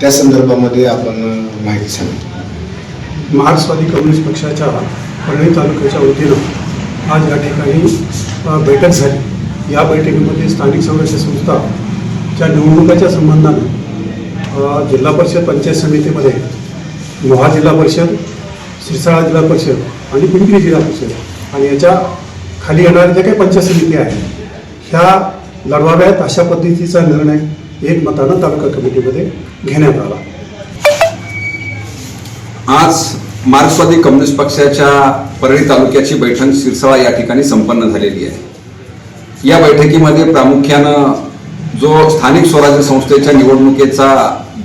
त्या संदर्भामध्ये आपण माहिती सांगितली मार्क्सवादी कम्युनिस्ट पक्षाच्या परळी तालुक्याच्या वतीनं आज या ठिकाणी बैठक झाली. या बैठकीमध्ये स्थानिक स्वराज्य संस्थाच्या निवडणुकाच्या संबंधानं जिल्हा परिषद पंचायत समितीमध्ये लोहा जिल्हा परिषद सिरसाळा जिल्हा परिषद आणि पिंपरी जिल्हा परिषद. आणि याच्या खाली येणाऱ्या ज्या काही पंचायत समिती आहेत ह्या लढवाव्यात अशा पद्धतीचा निर्णय एकमतानं तालुका कमिटीमध्ये घेण्यात आला. आज मार्क्सवादी कम्युनिस्ट पक्षाच्या परळी तालुक्याची बैठक सिरसाळा या ठिकाणी संपन्न झालेली आहे. या बैठकीमध्ये प्रामुख्यानं जो स्थानिक स्वराज्य संस्थेच्या निवडणुकीचा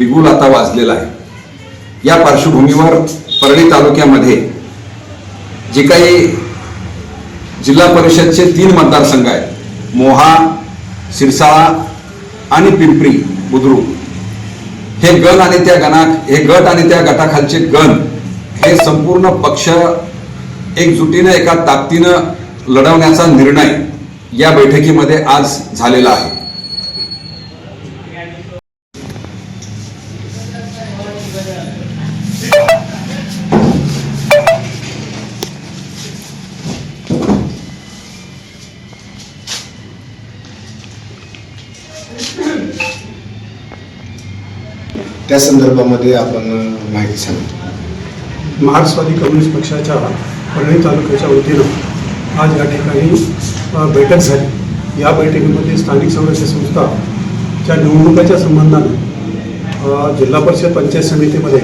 बिगुल आता वाजलेला आहे. या पार्श्वभूमीवर परळी तालुक्यामध्ये जे काही जिल्हा परिषदचे तीन मतदारसंघ आहेत मोहा सिरसाळा आणि पिंपरी बुद्रुक. हे गण आणि त्या गणा हे गट आणि त्या गटाखालचे गण हे संपूर्ण पक्ष एकजुटीनं एका ताकदीनं लढवण्याचा निर्णय या बैठकीमध्ये आज झालेला आहे. त्या संदर्भामध्ये आपण माहिती सांगितली मार्क्सवादी कम्युनिस्ट पक्षाच्या परळी तालुक्याच्या वतीनं आज या ठिकाणी बैठक झाली. या बैठकीमध्ये स्थानिक स्वराज्य संस्थाच्या निवडणुकाच्या संबंधानं जिल्हा परिषद पंचायत समितीमध्ये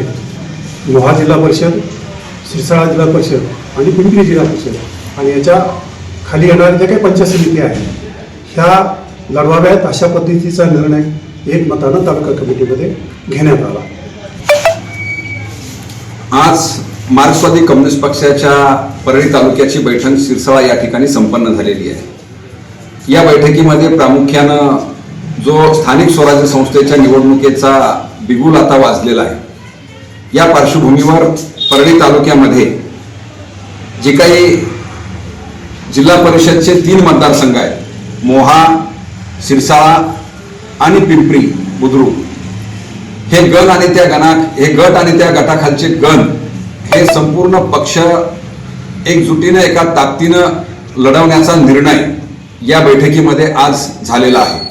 लोहा जिल्हा परिषद सिरसाळा जिल्हा परिषद आणि पिंपरी जिल्हा परिषद. आणि याच्या खाली येणाऱ्या ज्या काही पंचायत समिती आहेत ह्या लढवाव्यात अशा पद्धतीचा निर्णय एकमतानं तालुका कमिटीमध्ये घेण्यात आला. आज मार्क्सवादी कम्युनिस्ट पक्षाच्या परळी तालुक्याची बैठक सिरसाळा या ठिकाणी संपन्न झालेली आहे. या बैठकीमध्ये प्रामुख्यानं जो स्थानिक स्वराज्य संस्थेच्या निवडणुकीचा बिगुल आता वाजलेला आहे या पार्श्वभूमीवर परळी तालुक्यामध्ये जे काही जिल्हा परिषदचे तीन मतदारसंघ आहेत मोहा सिरसाळा आणि पिंपरी बुद्रुक. हे गण आणि त्या गणा हे गट आणि त्या गटाखालचे गण हे संपूर्ण पक्ष एकजुटीनं एका ताकदीनं लढवण्याचा निर्णय या बैठकीमध्ये आज झालेला आहे.